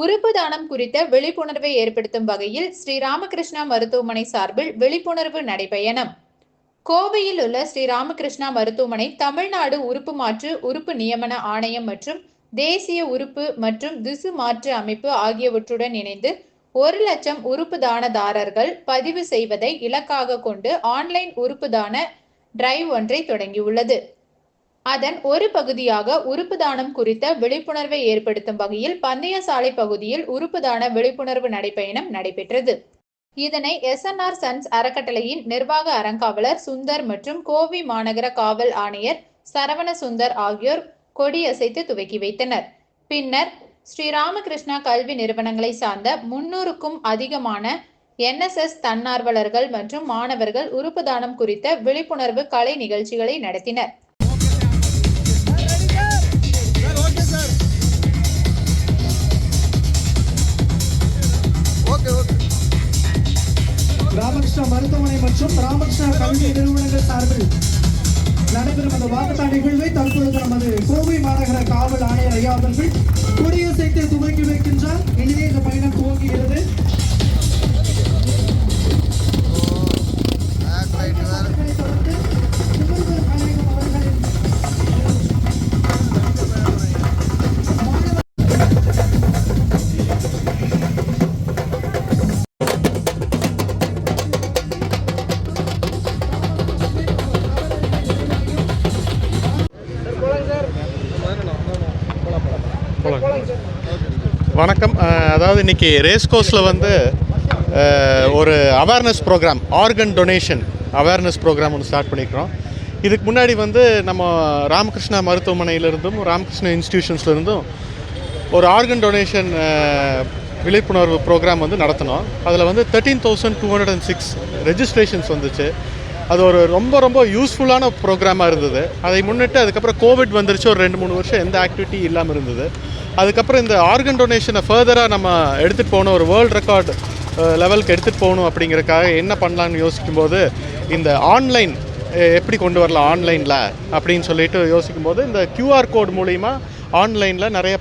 உறுப்பு தானம் குறித்த விழிப்புணர்வை ஏற்படுத்தும் வகையில் ஸ்ரீ ராமகிருஷ்ணா மருத்துவமனை சார்பில் விழிப்புணர்வு நடைபயணம். கோவையில் உள்ள ஸ்ரீ ராமகிருஷ்ணா மருத்துவமனை தமிழ்நாடு உறுப்பு மாற்று உறுப்பு நியமன ஆணையம் மற்றும் தேசிய உறுப்பு மற்றும் திசு மாற்று அமைப்பு ஆகியவற்றுடன் இணைந்து ஒரு லட்சம் உறுப்பு தானதாரர்கள் பதிவு செய்வதை இலக்காக கொண்டு ஆன்லைன் உறுப்பு தான டிரைவ் ஒன்றை தொடங்கியுள்ளது. அதன் ஒரு பகுதியாக உறுப்பு தானம் குறித்த விழிப்புணர்வை ஏற்படுத்தும் வகையில் பந்தயசாலை பகுதியில் உறுப்பு தான விழிப்புணர்வு நடைப்பயணம் நடைபெற்றது. இதனை எஸ்என்ஆர் சன்ஸ் அறக்கட்டளையின் நிர்வாக அறங்காவலர் சுந்தர் மற்றும் கோவை மாநகர காவல் ஆணையர் சரவண சுந்தர் ஆகியோர் கொடியசைத்து துவக்கி வைத்தனர். பின்னர் ஸ்ரீ ராமகிருஷ்ணா கல்வி நிறுவனங்களை சார்ந்த முன்னூறுக்கும் அதிகமான என்எஸ்எஸ் தன்னார்வலர்கள் மற்றும் மாணவர்கள் உறுப்பு தானம் குறித்த விழிப்புணர்வு கலை நிகழ்ச்சிகளை நடத்தினர். ராமகிருஷ்ணா மருத்துவமனை மற்றும் ராமகிருஷ்ணா கல்வி நிறுவனங்கள் சார்பில் நடைபெறும் அந்த வாக்குத்தான் நிகழ்வை தற்பொழுது நமது கோவை மாநகர காவல் ஆணையர் ஐயா அவர்கள் கொடியசைத்து துவக்கி வைக்கின்றார். வணக்கம். அதாவது இன்னைக்கு ரேஸ் கோர்ஸில் வந்து ஒரு awareness programme organ donation awareness programme ஒன்று ஸ்டார்ட் பண்ணியிருக்கிறோம் இதுக்கு முன்னாடி வந்து நம்ம ராமகிருஷ்ணா மருத்துவமனையிலிருந்தும் ராமகிருஷ்ணா இன்ஸ்டிடியூஷன்ஸ்லேருந்தும் ஒரு ஆர்கன் டொனேஷன் விழிப்புணர்வு ப்ரோக்ராம் வந்து நடத்தினோம். அதில் வந்து thirteen thousand two hundred and six registrations வந்துச்சு. அது ஒரு ரொம்ப ரொம்ப யூஸ்ஃபுல்லான ப்ரோக்ராமாக இருந்தது. அதை முன்னிட்டு அதுக்கப்புறம் கோவிட் வந்துருச்சு. ஒரு ரெண்டு மூணு வருஷம் எந்த ஆக்டிவிட்டி இல்லாமல் இருந்தது. அதுக்கப்புறம் இந்த ஆர்கன் டொனேஷனை ஃபர்தராக நம்ம எடுத்துகிட்டு போகணும் ஒரு வேர்ல்ட் ரெக்கார்டு லெவலுக்கு எடுத்துகிட்டு போகணும் அப்படிங்கிறக்காக என்ன பண்ணலான்னு யோசிக்கும்போது இந்த ஆன்லைன் எப்படி கொண்டு வரலாம் ஆன்லைனில் அப்படின்னு சொல்லிட்டு யோசிக்கும்போது இந்த கியூஆர் கோட் மூலிமா ஆன்லைனில் நிறைய